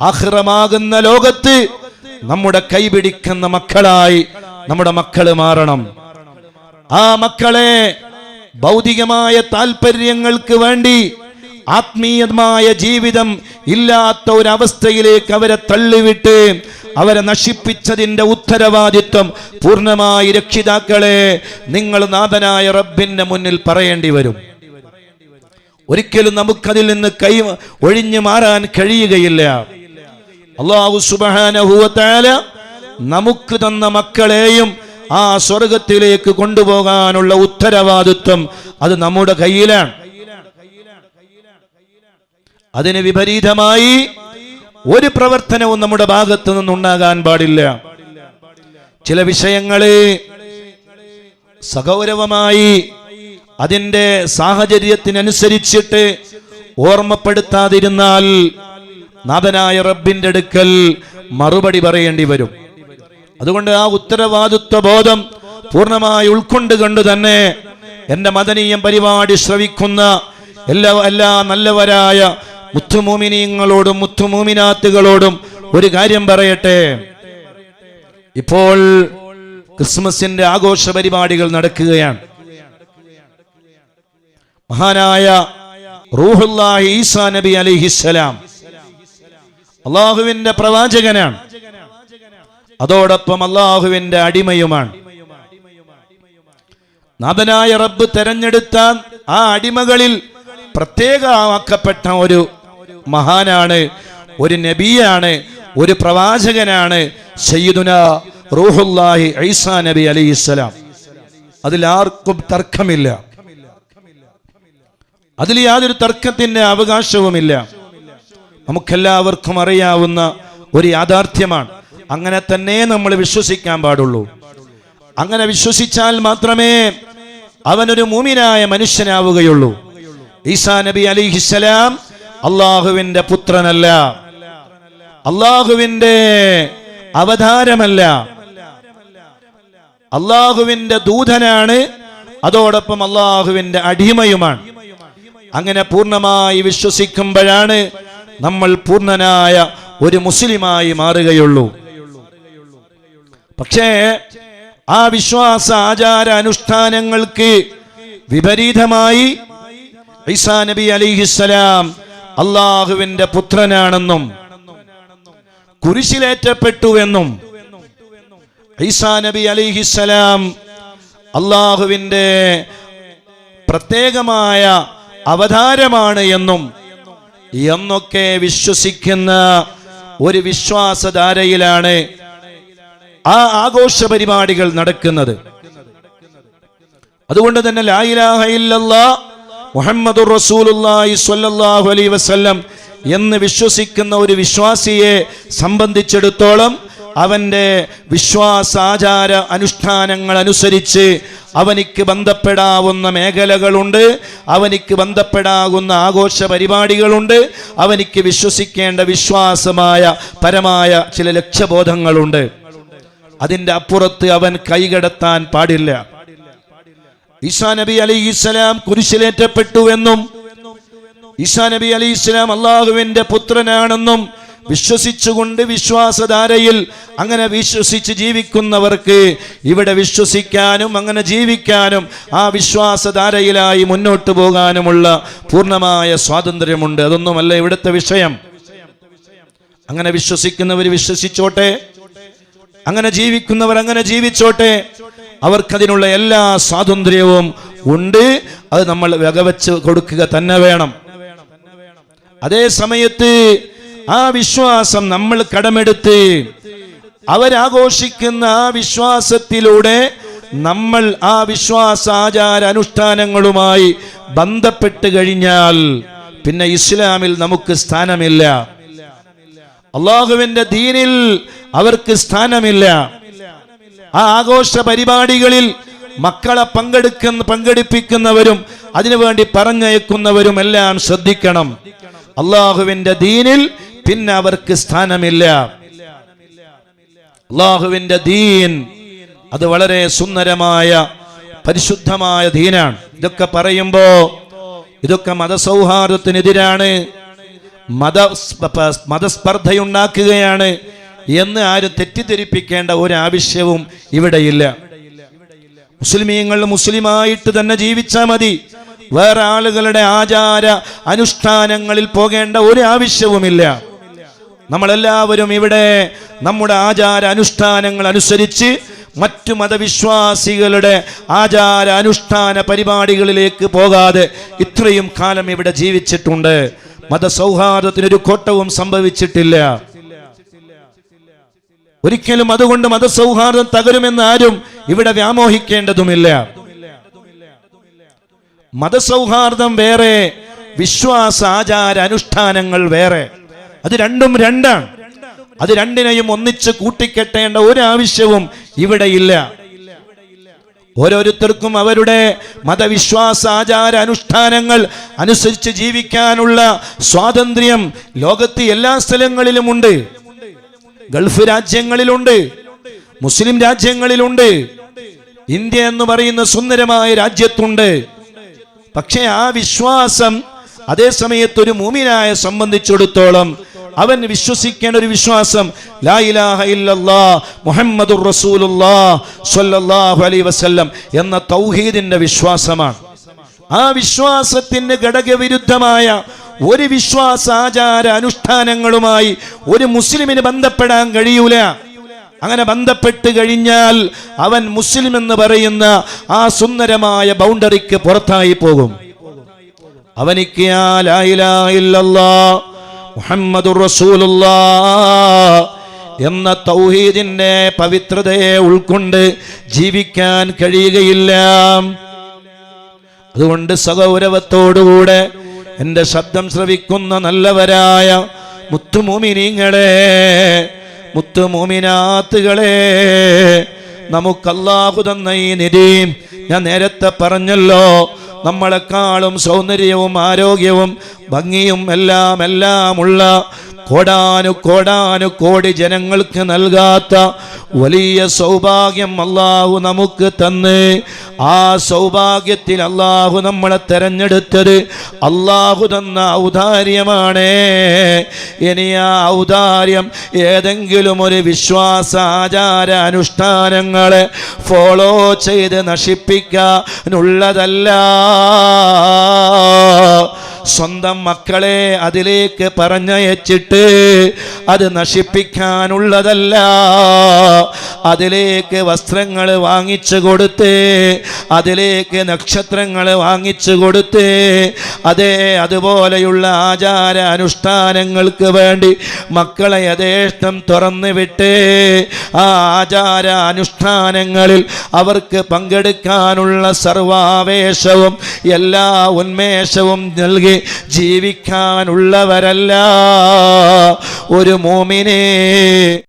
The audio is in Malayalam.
ആഹ്റമാകുന്ന ലോകത്ത് നമ്മുടെ കൈപിടിക്കുന്ന മക്കളായി നമ്മുടെ മക്കൾ മാറണം. ആ മക്കളെ ഭൗതികമായ താല്പര്യങ്ങൾക്ക് വേണ്ടി ആത്മീയമായ ജീവിതം ഇല്ലാത്ത ഒരവസ്ഥയിലേക്ക് അവരെ തള്ളിവിട്ട് അവരെ നശിപ്പിച്ചതിന്റെ ഉത്തരവാദിത്വം പൂർണമായി രക്ഷിതാക്കളെ നിങ്ങൾ നാഥനായ റബ്ബിന്റെ മുന്നിൽ പറയേണ്ടി വരും. ഒരിക്കലും നമുക്കതിൽ നിന്ന് കൈ ഒഴിഞ്ഞു മാറാൻ കഴിയുകയില്ല. അള്ളാഹു സുബാനഹുവത്താല നമുക്ക് തന്ന മക്കളെയും ആ സ്വർഗത്തിലേക്ക് കൊണ്ടുപോകാനുള്ള ഉത്തരവാദിത്വം അത് നമ്മുടെ കയ്യിലാണ്. അതിന് വിപരീതമായി ഒരു പ്രവർത്തനവും നമ്മുടെ ഭാഗത്തു നിന്നുണ്ടാകാൻ പാടില്ല. ചില വിഷയങ്ങളെ സഗൗരവമായി അതിന്റെ സാഹചര്യത്തിനനുസരിച്ചിട്ട് ഓർമ്മപ്പെടുത്താതിരുന്നാൽ നാഥനായ റബ്ബിന്റെ അടുക്കൽ മറുപടി പറയേണ്ടി വരും. അതുകൊണ്ട് ആ ഉത്തരവാദിത്വ ബോധം പൂർണമായി ഉൾക്കൊണ്ട് കണ്ട് തന്നെ എന്റെ മദനീയം പരിപാടി ശ്രവിക്കുന്ന എല്ലാ എല്ലാ നല്ലവരായ മുത്തുമൂമിനീങ്ങളോടും മുത്തുമൂമിനാത്തുകളോടും ഒരു കാര്യം പറയട്ടെ. ഇപ്പോൾ ക്രിസ്മസിന്റെ ആഘോഷ പരിപാടികൾ നടക്കുകയാണ്. മഹാനായ റൂഹുല്ലാഹി ഈസാ നബി അലിഹിസ്സലാം അള്ളാഹുവിന്റെ പ്രവാചകനാണ്. അതോടൊപ്പം അള്ളാഹുവിന്റെ അടിമയുമാണ്. നാഥനായ റബ്ബ് തെരഞ്ഞെടുത്ത ആ അടിമകളിൽ പ്രത്യേകമാക്കപ്പെട്ട ഒരു മഹാനാണ് ഒരു നബിയാണ് ഒരു പ്രവാചകനാണ് സയ്യിദുന റൂഹുല്ലാഹി ഐസാ നബി അലൈഹിസ്സലാം അതിൽ ആർക്കും തർക്കമില്ല. അതിൽ യാതൊരു തർക്കത്തിന്റെ അവകാശവുമില്ല. നമുക്കെല്ലാവർക്കും അറിയാവുന്ന ഒരു യാഥാർത്ഥ്യമാണ്. അങ്ങനെ തന്നെ നമ്മൾ വിശ്വസിക്കാൻ പാടുള്ളൂ. അങ്ങനെ വിശ്വസിച്ചാൽ മാത്രമേ അവനൊരു മൂമിനായ മനുഷ്യനാവുകയുള്ളൂ. ഈസാ നബി അലിഹിസലാം അള്ളാഹുവിന്റെ പുത്രനല്ല. അള്ളാഹുവിന്റെ അവതാരമല്ല. അള്ളാഹുവിന്റെ ദൂതനാണ്. അതോടൊപ്പം അള്ളാഹുവിന്റെ അടിമയുമാണ്. അങ്ങനെ പൂർണമായി വിശ്വസിക്കുമ്പോഴാണ് നമ്മൾ പൂർണനായ ഒരു മുസ്ലിമായി മാറുകയുള്ളൂ. പക്ഷേ ആ വിശ്വാസ ആചാര അനുഷ്ഠാനങ്ങൾക്ക് വിപരീതമായി ഈസാ നബി അലിഹിസ്സലാം അള്ളാഹുവിന്റെ പുത്രനാണെന്നും കുരിശിലേറ്റപ്പെട്ടുവെന്നും ഈസാ നബി അലിഹിസ്സലാം അള്ളാഹുവിന്റെ പ്രത്യേകമായ അവതാരമാണ് എന്നും എന്നൊക്കെ വിശ്വസിക്കുന്ന ഒരു വിശ്വാസധാരയിലാണ് ആ ആഘോഷ പരിപാടികൾ നടക്കുന്നത്. അതുകൊണ്ട് തന്നെ ലായിലാഹ ഇല്ലല്ലാ മുഹമ്മദ് റസൂലുള്ളാഹി സ്വല്ലല്ലാഹു അലൈഹി വസല്ലം എന്ന് വിശ്വസിക്കുന്ന ഒരു വിശ്വാസിയെ സംബന്ധിച്ചിടത്തോളം അവന്റെ വിശ്വാസാചാര അനുഷ്ഠാനങ്ങൾ അനുസരിച്ച് അവനിക്ക് ബന്ധപ്പെടാവുന്ന മേഖലകളുണ്ട് അവനിക്ക് ബന്ധപ്പെടാവുന്ന ആഘോഷ പരിപാടികളുണ്ട് അവനിക്ക് വിശ്വസിക്കേണ്ട വിശ്വാസമായ പരമായ ചില ലക്ഷ്യബോധങ്ങളുണ്ട്. അതിന്റെ അപ്പുറത്ത് അവൻ കൈകടത്താൻ പാടില്ല. ഈസാ നബി അലി ഇസ്ലാം കുരിശിലേറ്റപ്പെട്ടുവെന്നും ഈസാ നബി അലി ഇസ്ലാം അള്ളാഹുവിന്റെ പുത്രനാണെന്നും വിശ്വസിച്ചുകൊണ്ട് വിശ്വാസധാരയിൽ അങ്ങനെ വിശ്വസിച്ച് ജീവിക്കുന്നവർക്ക് ഇവിടെ വിശ്വസിക്കാനും അങ്ങനെ ജീവിക്കാനും ആ വിശ്വാസധാരയിലായി മുന്നോട്ട് പോകാനുമുള്ള പൂർണമായ സ്വാതന്ത്ര്യമുണ്ട്. അതൊന്നുമല്ല ഇവിടുത്തെ വിഷയം. അങ്ങനെ വിശ്വസിക്കുന്നവർ വിശ്വസിച്ചോട്ടെ. അങ്ങനെ ജീവിക്കുന്നവർ അങ്ങനെ ജീവിച്ചോട്ടെ. അവർക്കതിനുള്ള എല്ലാ സ്വാതന്ത്ര്യവും ഉണ്ട്. അത് നമ്മൾ വകവെച്ച് കൊടുക്കുക തന്നെ വേണം. അതേ സമയത്ത് ആ വിശ്വാസം നമ്മൾ കടമെടുത്ത് അവരാഘോഷിക്കുന്ന ആ വിശ്വാസത്തിലൂടെ നമ്മൾ ആ വിശ്വാസാചാര അനുഷ്ഠാനങ്ങളുമായി ബന്ധപ്പെട്ട് കഴിഞ്ഞാൽ പിന്നെ ഇസ്ലാമിൽ നമുക്ക് സ്ഥാനമില്ല. അള്ളാഹുവിന്റെ ദീനിൽ അവർക്ക് സ്ഥാനമില്ല. ആ ആഘോഷ പരിപാടികളിൽ മക്കളെ പങ്കെടുക്കുന്ന പങ്കെടുപ്പിക്കുന്നവരും അതിനുവേണ്ടി പറഞ്ഞയക്കുന്നവരും എല്ലാം ശ്രദ്ധിക്കണം. അള്ളാഹുവിന്റെ ദീനിൽ പിന്നെ അവർക്ക് സ്ഥാനമില്ല. അള്ളാഹുവിന്റെ ദീൻ അത് വളരെ സുന്ദരമായ പരിശുദ്ധമായ ദീനാണ്. ഇതൊക്കെ പറയുമ്പോ ഇതൊക്കെ മതസൗഹാർദ്ദത്തിനെതിരാണ് മത മതസ്പർദ്ധയുണ്ടാക്കുകയാണ് എന്ന് ആരും തെറ്റിദ്ധരിപ്പിക്കേണ്ട ഒരാവശ്യവും ഇവിടെയില്ല. മുസ്ലിമീങ്ങൾ മുസ്ലിമായിട്ട് തന്നെ ജീവിച്ചാൽ മതി. വേറെ ആളുകളുടെ ആചാര അനുഷ്ഠാനങ്ങളിൽ പോകേണ്ട ഒരു ആവശ്യവുമില്ല. നമ്മളെല്ലാവരും ഇവിടെ നമ്മുടെ ആചാര അനുഷ്ഠാനങ്ങൾ അനുസരിച്ച് മറ്റു മതവിശ്വാസികളുടെ ആചാര അനുഷ്ഠാന പരിപാടികളിലേക്ക് പോകാതെ ഇത്രയും കാലം ഇവിടെ ജീവിച്ചിട്ടുണ്ട്. മതസൗഹാർദ്ദത്തിനൊരു കോട്ടവും സംഭവിച്ചിട്ടില്ല. ഒരിക്കലും അതുകൊണ്ട് മതസൗഹാർദ്ദം തകരുമെന്ന് ആരും ഇവിടെ വ്യാമോഹിക്കേണ്ടതുമില്ല. മതസൗഹാർദ്ദം വേറെ വിശ്വാസ ആചാര അനുഷ്ഠാനങ്ങൾ വേറെ. അത് രണ്ടും രണ്ടാണ്. അത് രണ്ടിനെയും ഒന്നിച്ച് കൂട്ടിക്കെട്ടേണ്ട ഒരു ആവശ്യവും ഇവിടെ ഇല്ല. ഓരോരുത്തർക്കും അവരുടെ മതവിശ്വാസ ആചാര അനുഷ്ഠാനങ്ങൾ അനുസരിച്ച് ജീവിക്കാനുള്ള സ്വാതന്ത്ര്യം ലോകത്ത് എല്ലാ സ്ഥലങ്ങളിലുമുണ്ട്. ഗൾഫ് രാജ്യങ്ങളിലുണ്ട്. മുസ്ലിം രാജ്യങ്ങളിലുണ്ട്. ഇന്ത്യ എന്ന് പറയുന്ന സുന്ദരമായ രാജ്യത്തുണ്ട്. പക്ഷേ ആ വിശ്വാസം അതേ സമയത്ത് ഒരു മൂമിനായ സംബന്ധിച്ചിടത്തോളം അവൻ വിശ്വസിക്കേണ്ട ഒരു വിശ്വാസം ലാ ഇലാഹ ഇല്ലല്ലാ റസൂലുള്ളാ അലൈഹി വസല്ലം എന്ന തൗഹീദിന്റെ വിശ്വാസമാണ്. ആ വിശ്വാസത്തിന് ഘടകവിരുദ്ധമായ ഒരു വിശ്വാസാചാര അനുഷ്ഠാനങ്ങളുമായി ഒരു മുസ്ലിമിന് ബന്ധപ്പെടാൻ കഴിയൂല. അങ്ങനെ ബന്ധപ്പെട്ട് കഴിഞ്ഞാൽ അവൻ മുസ്ലിം എന്ന് പറയുന്ന ആ സുന്ദരമായ ബൗണ്ടറിക്ക് പുറത്തായി പോകും. അവനിക്ക് റസൂലുള്ളാ എന്ന തൗഹീദിന്റെ പവിത്രതയെ ഉൾക്കൊണ്ട് ജീവിക്കാൻ കഴിയുകയില്ല. അതുകൊണ്ട് സഗൗരവത്തോടുകൂടെ എന്റെ ശബ്ദം ശ്രവിക്കുന്ന നല്ലവരായ മുത്തുമോമിനിങ്ങളെ മുത്തുമോമിനാത്തുകളെ നമുക്കല്ലാഹു തന്ന ഈ നിധി. ഞാൻ നേരത്തെ പറഞ്ഞല്ലോ നമ്മളെക്കാളും സൗന്ദര്യവും ആരോഗ്യവും ഭംഗിയും എല്ലാം എല്ലാമുള്ള കോടാനു കോടാനു കോടി ജനങ്ങൾക്ക് നൽകാത്ത വലിയ സൗഭാഗ്യം അള്ളാഹു നമുക്ക് തന്ന്. ആ സൗഭാഗ്യത്തിൽ അള്ളാഹു നമ്മളെ തെരഞ്ഞെടുത്തത് അള്ളാഹു തന്ന ഔദാര്യമാണ്. ഇനി ആ ഔദാര്യം ഏതെങ്കിലും ഒരു വിശ്വാസ ആചാര അനുഷ്ഠാനങ്ങളെ ഫോളോ ചെയ്ത് നശിപ്പിക്കാനുള്ളതല്ല. സ്വന്തം മക്കളെ അതിലേക്ക് പറഞ്ഞയച്ചിട്ട് അത് നശിപ്പിക്കാനുള്ളതല്ല. അതിലേക്ക് വസ്ത്രങ്ങൾ വാങ്ങിച്ചു കൊടുത്ത് അതിലേക്ക് നക്ഷത്രങ്ങൾ വാങ്ങിച്ചു കൊടുത്ത് അതേ അതുപോലെയുള്ള ആചാര അനുഷ്ഠാനങ്ങൾക്ക് വേണ്ടി മക്കളെ യഥേഷ്ടം തുറന്നു വിട്ട് ആ ആചാര അനുഷ്ഠാനങ്ങളിൽ അവർക്ക് പങ്കെടുക്കാനുള്ള സർവാവേശവും എല്ലാ ഉന്മേഷവും നൽകി ജീവിക്കാനുള്ളവരല്ല. ഒരു മോമിനെ